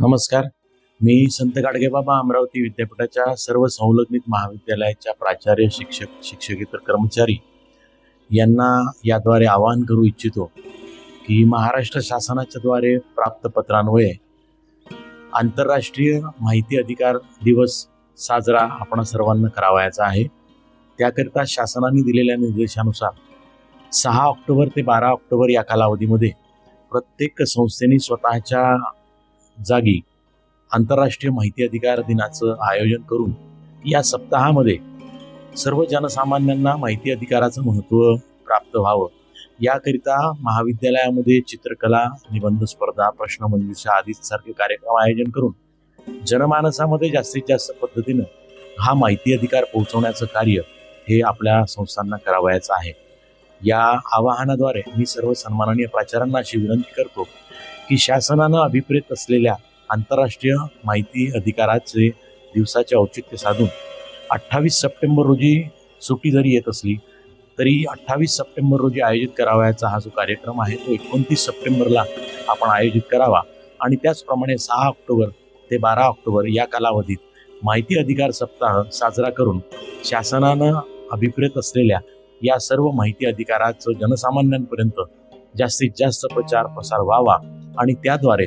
नमस्कार. मी संत गाडगेबाबा अमरावती विद्यापीठाच्या सर्व संलग्नित महाविद्यालयाच्या प्राचार्य शिक्षक शिक्षकेतर कर्मचारी यांना याद्वारे आवाहन करू इच्छितो की महाराष्ट्र शासनाच्या द्वारे प्राप्त पत्रान्वये आंतरराष्ट्रीय माहिती अधिकार दिवस साजरा आपण सर्वांना करावायचा आहे. त्याकरिता शासनाने दिलेल्या निर्देशानुसार सहा ऑक्टोबर ते बारा ऑक्टोबर या कालावधीमध्ये प्रत्येक संस्थेने स्वतःच्या जागी आंतरराष्ट्रीय माहिती अधिकार दिनाचं आयोजन करून या सप्ताहामध्ये सर्व जनसामान्यांना माहिती अधिकाराचं महत्त्व प्राप्त व्हावं. याकरिता महाविद्यालयामध्ये चित्रकला निबंध स्पर्धा प्रश्नमंजुषा आदी सारखे कार्यक्रम आयोजन करून जनमानसामध्ये जास्तीत जास्त पद्धतीनं हा माहिती अधिकार पोहोचवण्याचं कार्य हे आपल्या संस्थांना करावयाचं आहे. या आवाहनाद्वारे मी सर्व सन्माननीय प्राचार्यांना अशी विनंती करतो की शासनानं अभिप्रेत असलेल्या आंतरराष्ट्रीय माहिती अधिकाराचे दिवसाचे औचित्य साधून अठ्ठावीस सप्टेंबर रोजी सुट्टी जरी येत असली तरी अठ्ठावीस सप्टेंबर रोजी आयोजित करावयाचा हा जो कार्यक्रम आहे तो एकोणतीस सप्टेंबरला आपण आयोजित करावा. आणि त्याचप्रमाणे सहा ऑक्टोबर ते बारा ऑक्टोबर या कालावधीत माहिती अधिकार सप्ताह साजरा करून शासनानं अभिप्रेत असलेल्या या सर्व माहिती अधिकाराचं जनसामान्यांपर्यंत जास्तीत जास्त प्रचार प्रसार व्हावा. आणि त्याद्वारे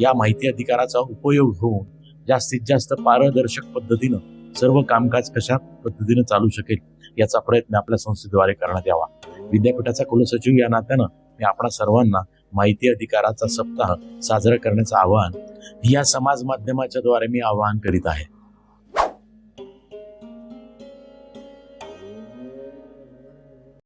या माहिती अधिकाराचा उपयोग होऊन जास्तीत जास्त पारदर्शक पद्धतीनं सर्व कामकाज कशा पद्धतीनं चालू शकेल याचा प्रयत्न आपल्या संस्थेद्वारे करण्यात यावा. विद्यापीठाचा कुलसचिव या नात्यानं मी आपणा सर्वांना माहिती अधिकाराचा सप्ताह साजरा करण्याचं आवाहन या समाज माध्यमाच्या द्वारे मी आवाहन करीत आहे.